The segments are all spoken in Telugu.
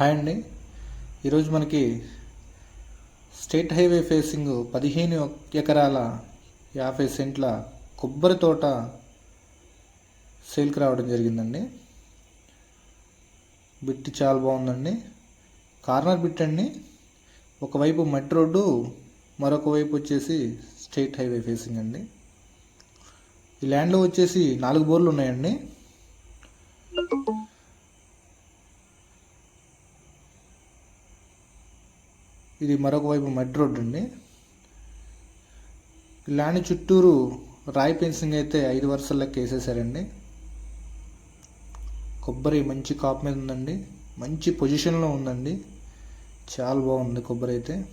హాయ్ అండి. ఈరోజు మనకి స్టేట్ హైవే ఫేసింగ్ పదిహేను ఎకరాల యాభై సెంట్ల కొబ్బరి తోట సేల్కి రావడం జరిగిందండి. బిట్ చాలా బాగుందండి. కార్నర్ బిట్ అండి. ఒకవైపు మట్టి రోడ్డు మరొక వైపు వచ్చేసి స్టేట్ హైవే ఫేసింగ్ అండి. ఈ ల్యాండ్లో వచ్చేసి నాలుగు బోర్లు ఉన్నాయండి. ఇది మరొక వైపు మట్టి రోడ్డు అండి. ఈ ల్యాండ్ చుట్టూరు రాయి ఫెన్సింగ్ అయితే ఐదు వరుసల్లోకి వేసేసారండి. కొబ్బరి మంచి కాపు మీద ఉందండి. మంచి పొజిషన్లో ఉందండి. చాలా బాగుంది కొబ్బరి అయితే.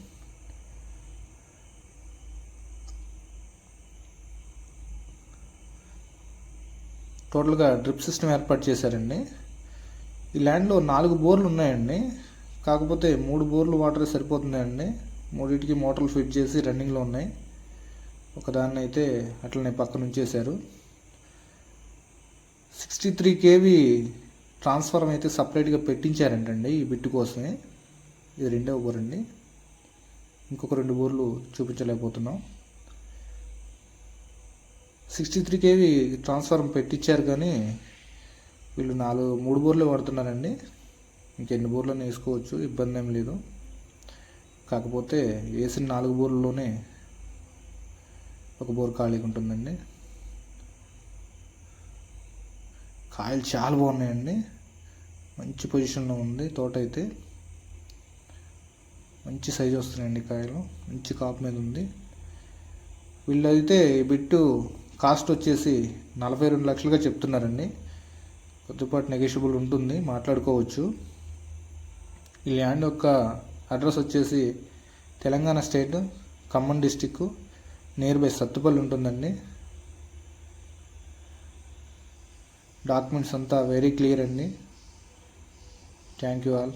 టోటల్గా డ్రిప్ సిస్టమ్ ఏర్పాటు చేశారండి. ఈ ల్యాండ్లో నాలుగు బోర్లు ఉన్నాయండి. కాకపోతే మూడు బోర్లు వాటర్ సరిపోతున్నాయండి మూడింటికి మోటార్లు ఫిట్ చేసి రన్నింగ్లో ఉన్నాయి. ఒకదాన్ని అయితే అట్లనే పక్కన ఉంచేశారు. సిక్స్టీ త్రీ కేవీ ట్రాన్స్ఫార్మ్ అయితే సపరేట్గా పెట్టించారంటండి ఈ బిట్టు కోసమే. ఇది రెండవ బోర్ అండి. ఇంకొక రెండు బోర్లు చూపించలేకపోతున్నాం. సిక్స్టీ త్రీ కేవీ ట్రాన్స్ఫార్మ్ పెట్టించారు కానీ వీళ్ళు నాలుగు మూడు బోర్లు వాడుతున్నారండి. ఇంకెన్ని బోర్లను వేసుకోవచ్చు ఇబ్బంది ఏం లేదు. కాకపోతే వేసిన నాలుగు బోర్లలోనే ఒక బోర్ ఖాళీగా ఉంటుందండి. కాయలు చాలా బాగున్నాయండి. మంచి పొజిషన్లో ఉంది తోట అయితే. మంచి సైజు వస్తున్నాయండి కాయలు. మంచి కాపు మీద ఉంది. వీళ్ళైతే అయితే బిట్టు కాస్ట్ వచ్చేసి నలభై రెండు లక్షలుగా చెప్తున్నారండి. కొద్దిపాటి నెగోషియబుల్ ఉంటుంది మాట్లాడుకోవచ్చు. ఈ ల్యాండ్ యొక్క అడ్రస్ వచ్చేసి Telangana state Khammam district near by Sathupalli ఉంటుందండి. డాక్యుమెంట్స్ అంతా వెరీ క్లియర్ అండి. Thank you all